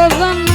ভগবান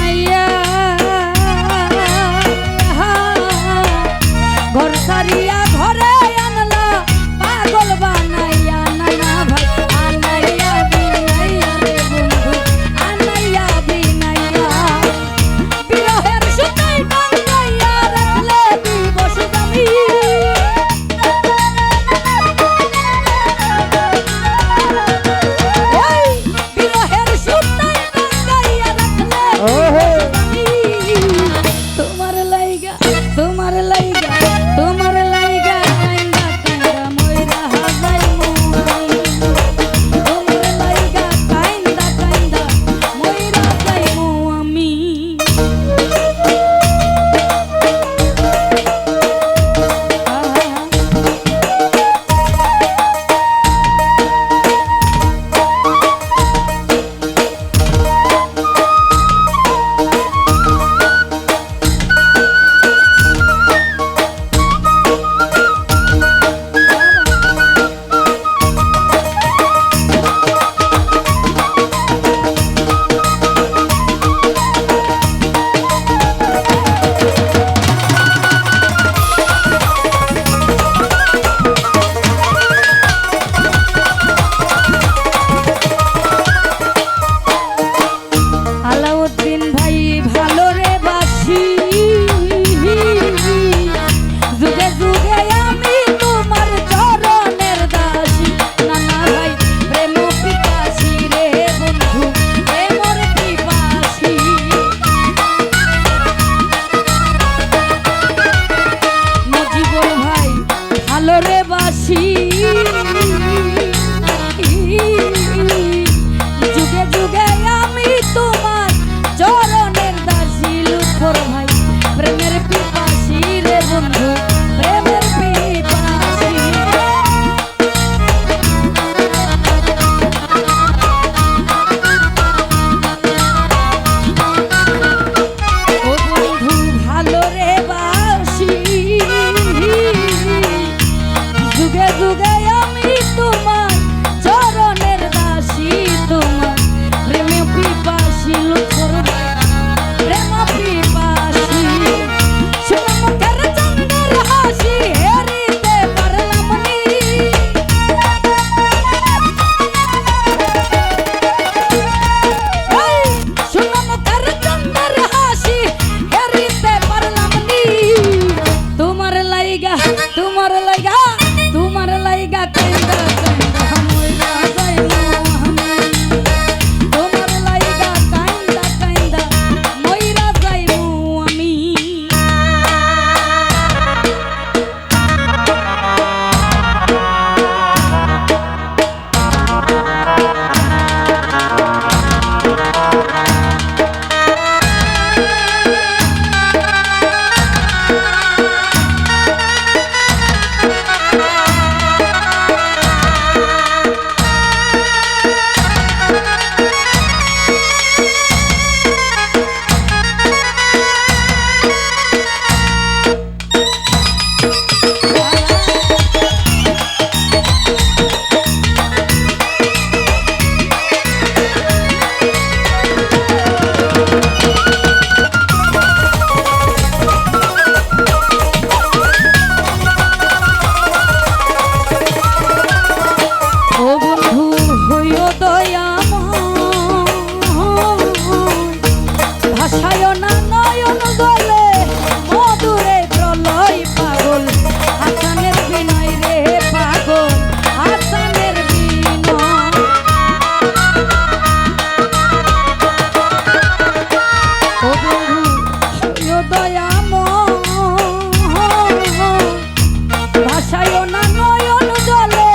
ভাষায় না নয়ন জলে।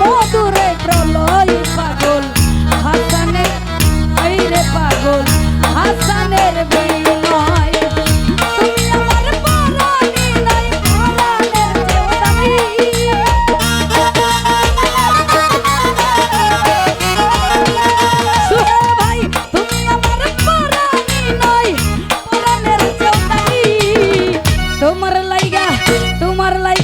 মধুরে প্রলয় পাগল, হাসানের আইরে পাগল, হাসানের বিনয়। তোমার লাইগা তোমার লাইগা